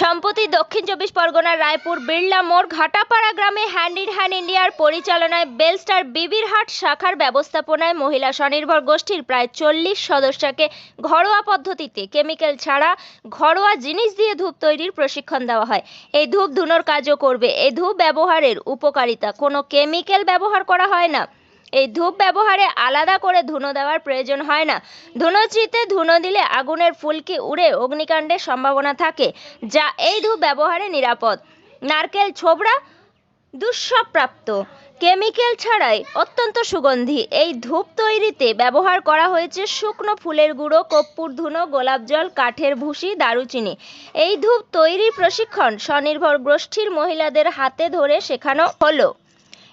সম্প্রতি দক্ষিণ চব্বিশ পরগনার রায়পুর বিড়লা মোড় ঘাটাপাড়া গ্রামে হ্যান্ড ইন হ্যান্ড ইন্ডিয়ার পরিচালনায় বেলস্টার বিবিরহাট শাখার ব্যবস্থাপনায় মহিলা স্বনির্ভর গোষ্ঠীর প্রায় চল্লিশ সদস্যকে ঘরোয়া পদ্ধতিতে কেমিক্যাল ছাড়া ঘরোয়া জিনিস দিয়ে ধূপ তৈরির প্রশিক্ষণ দেওয়া হয়। এই ধূপ ধুনোর কাজও করবে। এই ধূপ ব্যবহারের উপকারিতা। কোনো কেমিক্যাল ব্যবহার করা হয় না। এই ধূপ ব্যবহারে আলাদা করে ধুনো দেওয়ার প্রয়োজন হয় না। ধুনোচিতে ধুনো দিলে আগুনের ফুলকি উড়ে অগ্নিকাণ্ডের সম্ভাবনা থাকে, যা এই ধূপ ব্যবহারে নিরাপদ। নারকেল ছোবড়া দুষ্প্রাপ্ত কেমিক্যাল ছাড়াই অত্যন্ত সুগন্ধি। এই ধূপ তৈরিতে ব্যবহার করা হয়েছে শুকনো ফুলের গুঁড়ো কর্পূর ধুনো, গোলাপ জল, কাঠের ভুসি, দারুচিনি। এই ধূপ তৈরির প্রশিক্ষণ স্বনির্ভর গোষ্ঠীর মহিলাদের হাতে ধরে শেখানো হলো।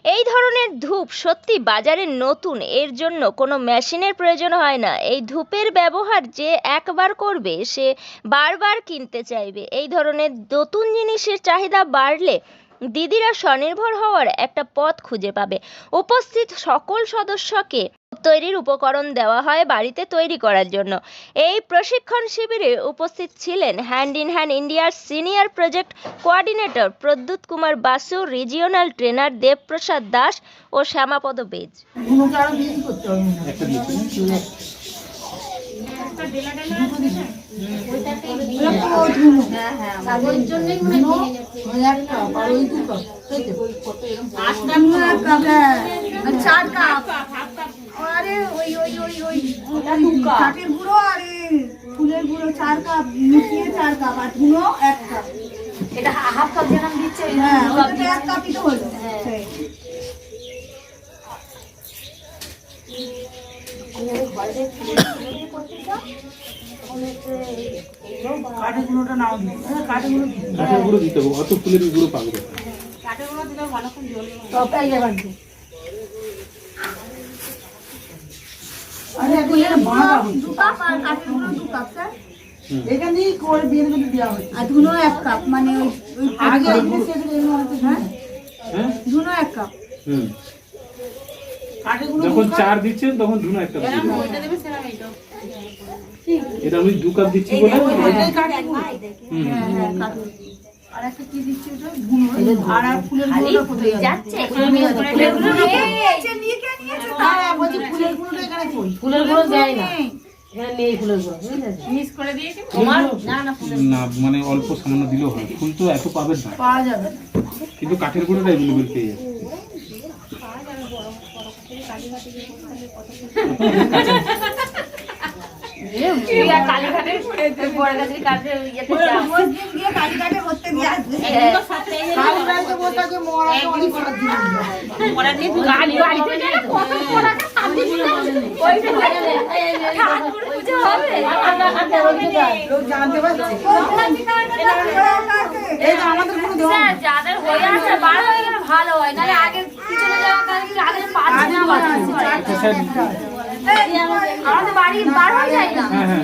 এই ধরনের ধূপ সত্যি বাজারে নতুন, এর জন্য কোনো মেশিনের প্রয়োজন হয় না। এই ধূপের ব্যবহার যে একবার করবে, সে বারবার কিনতে চাইবে। এই ধরনের নতুন জিনিসের চাহিদা বাড়লে দিদিরা স্বনির্ভর হওয়ার একটা পথ খুঁজে পাবে। উপস্থিত সকল সদস্যকে তৈরির উপকরণ দেওয়া হয় বাড়িতে তৈরি করার জন্য এই প্রশিক্ষণ শিবিরে উপস্থিত ছিলেন হ্যান্ড ইন হ্যান্ড ইন্ডিয়ার senior project coordinator Pradyut Kumar Basu regional trainer Debprasad Das ও শ্যামাপদ বেজ চার কাপ। কাঠের গুঁড়ো আর ফুলের গুঁড়ো চার কাপ মিশিয়ে চার কাপ আর ধুনো এক কাপ। এটা হাফ কাপ যেরকম দিচ্ছে হ্যাঁ ওটা এক কাপই তো হলো। কাঠের গুঁড়োটা নাও দিই হ্যাঁ কাঠের গুঁড়ো দিতে হবে অত ফুলের গুঁড়ো পাবে আর কাঠের গুঁড়ো দু কাপ স্যার এখানেই করে বিয়ের মধ্যে দেওয়া হচ্ছে আর ধুনো এক কাপ মানে আগে হ্যাঁ? হ্যাঁ? এক কাপ। যখন চার দিচ্ছেন তখন ধুনো দিয়ে দেবেন। এটা আমি দু কাপ দিচ্ছি বলে? হ্যাঁ হ্যাঁ আর একটা কি দিচ্ছি ওটা? আর আর ফুলের? যাচ্ছে ফুলের গুঁড়ো নিয়েছে, নিয়ে কে নিয়েছে? হ্যাঁ, বলছি ফুলের গুঁড়োটা এখানে কই ফুলের গুঁড়ো দেয় না। এখানে নেই ফুলের গুঁড়ো বুঝলেন তোমার? না মানে অল্প সামান্য দিলেও হয়। ফুল তো এত পাবেন না। পাওয়া যাবে। কিন্তু কাঠের গুঁড়োটা অ্যাভেলেবেল পেয়ে যাবে গিয়ে কালীঘাটে যাদের হয়ে আছে বার হয়ে গেলে ভালো হয় নাহলে আগে পিছনে যাওয়া আগে স্যার আমাদের বাড়ি বার হয়ে যায় না? হ্যাঁ হ্যাঁ